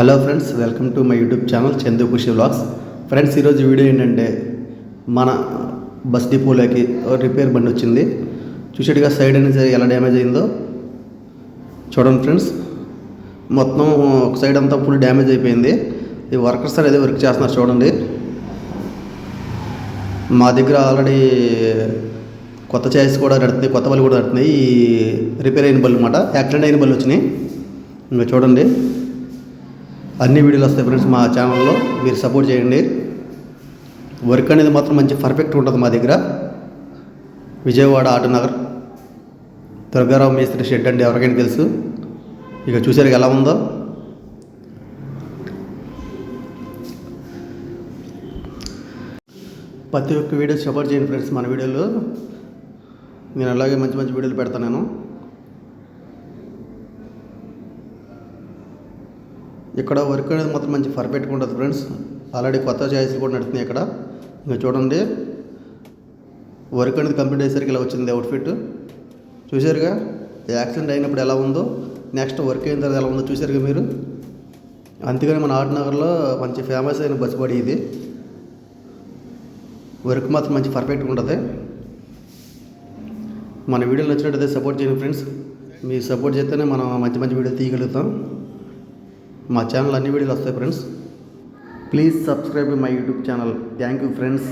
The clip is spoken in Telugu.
Hello friends welcome to my YouTube channel Chandu Khushi vlogs. Friends ఈరోజు వీడియో ఏంటంటే మన బస్ డిపోలోకి రిపేర్ బండి వచ్చింది. చూసేట్టుగా సైడ్ అనేది ఎలా డ్యామేజ్ అయిందో చూడండి ఫ్రెండ్స్. మొత్తం ఒక సైడ్ అంతా ఫుల్ డ్యామేజ్ అయిపోయింది. ఈ వర్కర్స్ అనేది వర్క్ చేస్తున్నారు చూడండి. మా దగ్గర ఆల్రెడీ కొత్త ఛాయిస్ కూడా నడుతున్నాయి కొత్త బళ్ళు కూడా నడుతున్నాయి. ఈ రిపేర్ అయిన బళ్ళు అనమాట యాక్సిడెంట్ అయిన బళ్ళు వచ్చినాయి. ఇంకా చూడండి. అన్ని వీడియోలు వస్తాయి ఫ్రెండ్స్ మా ఛానల్లో మీరు సపోర్ట్ చేయండి. వర్క్ అనేది మాత్రం మంచి పర్ఫెక్ట్ ఉంటుంది మా దగ్గర. విజయవాడ ఆటనగర్ దుర్గారావు మేస్త్రి షెడ్ అండి ఎవరికైనా తెలుసు. ఇక చూసారు ఎలా ఉందో. ప్రతి ఒక్క వీడియో సపోర్ట్ చేయండి ఫ్రెండ్స్ మన వీడియోలో. నేను అలాగే మంచి మంచి వీడియోలు పెడతాను నేను. ఇక్కడ వర్క్ అనేది మాత్రం మంచి పర్ఫెక్ట్గా ఉంటుంది ఫ్రెండ్స్ ఆల్రెడీ కొత్త ఛాయిస్లు కూడా నడుస్తున్నాయి ఇక్కడ. ఇంకా చూడండి. వర్క్ అనేది కంప్లీట్ అయ్యేసరికి ఇలా వచ్చింది అవుట్ఫిట్ చూసారుగా యాక్సిడెంట్ అయినప్పుడు ఎలా ఉందో నెక్స్ట్ వర్క్ అయిన తర్వాత ఎలా ఉందో చూసారుగా మీరు? అందుకని మన ఆటనగర్లో మంచి ఫేమస్ అయిన బస్ బడి ఇది. వర్క్ మాత్రం మంచి పర్ఫెక్ట్గా ఉంటుంది. మన వీడియోలు నచ్చినట్టయితే సపోర్ట్ చేయండి ఫ్రెండ్స్ మీరు సపోర్ట్ చేస్తేనే మనం మంచి మంచి వీడియో తీయగలుగుతాం. మా ఛానల్ అన్ని వీడియోలు వస్తాయి friends please subscribe my YouTube channel thank you friends